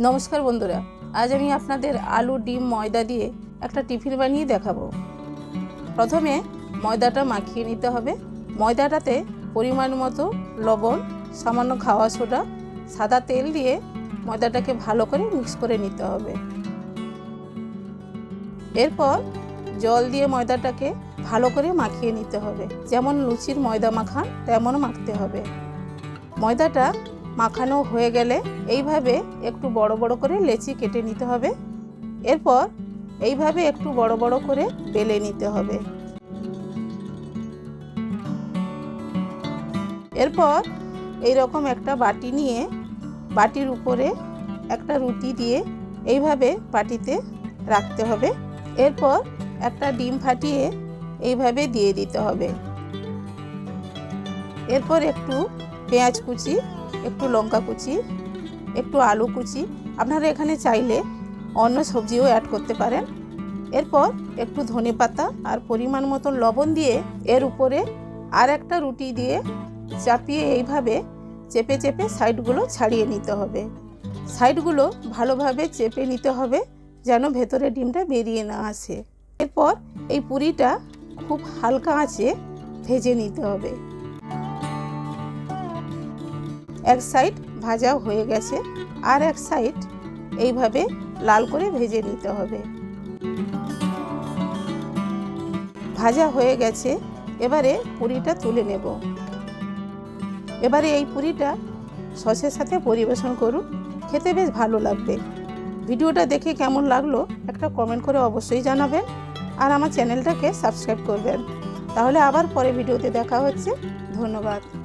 নমস্কার বন্ধুরা, আজ আমি আপনাদের আলু, ডিম, ময়দা দিয়ে একটা টিফিন বানিয়ে দেখাবো। প্রথমে ময়দাটা মাখিয়ে নিতে হবে। ময়দাটাতে পরিমাণ মতো লবণ, সামান্য খাওয়া সোডা, সাদা তেল দিয়ে ময়দাটাকে ভালো করে মিক্স করে নিতে হবে। এরপর জল দিয়ে ময়দাটাকে ভালো করে মাখিয়ে নিতে হবে। যেমন লুচির ময়দা মাখান তেমন মাখতে হবে। ময়দাটা মাখানো হয়ে গেলে এইভাবে একটু বড় বড় করে লেচি কেটে নিতে হবে। এরপর এইভাবে একটু বড় বড় করে বেলে নিতে হবে। এরপর এই রকম একটা বাটি নিয়ে বাটির উপরে একটা রুটি দিয়ে এইভাবে বাটিতে রাখতে হবে। এরপর একটা ডিম ফাটিয়ে এইভাবে দিয়ে দিতে হবে। এরপর একটু পেঁয়াজ কুচি একটু লঙ্কা কুচি, একটু আলু কুচি। আপনারা এখানে চাইলে অন্য সবজিও অ্যাড করতে পারেন। এরপর একটু ধনে পাতা আর পরিমাণ মতন লবণ দিয়ে এর উপরে আর একটা রুটি দিয়ে চাপিয়ে এইভাবে চেপে চেপে সাইডগুলো ছাড়িয়ে নিতে হবে। সাইডগুলো ভালোভাবে চেপে নিতে হবে যেন ভেতরে ডিমটা বেরিয়ে না আসে। এরপর এই পুরিটা খুব হালকা আঁচে ভেজে নিতে হবে। এক সাইড ভাজা হয়ে গেছে আর এক সাইড এইভাবে লাল করে ভেজে নিতে হবে। ভাজা হয়ে গেছে, এবারে পুরিটা তুলে নেব। এবারে এই পুরিটা সসের সাথে পরিবেশন করুন, খেতে বেশ ভালো লাগবে। ভিডিওটা দেখে কেমন লাগল একটা কমেন্ট করে অবশ্যই জানাবেন আর আমার চ্যানেলটাকে সাবস্ক্রাইব করবেন। তাহলে আবার পরে ভিডিওতে দেখা হচ্ছে। ধন্যবাদ।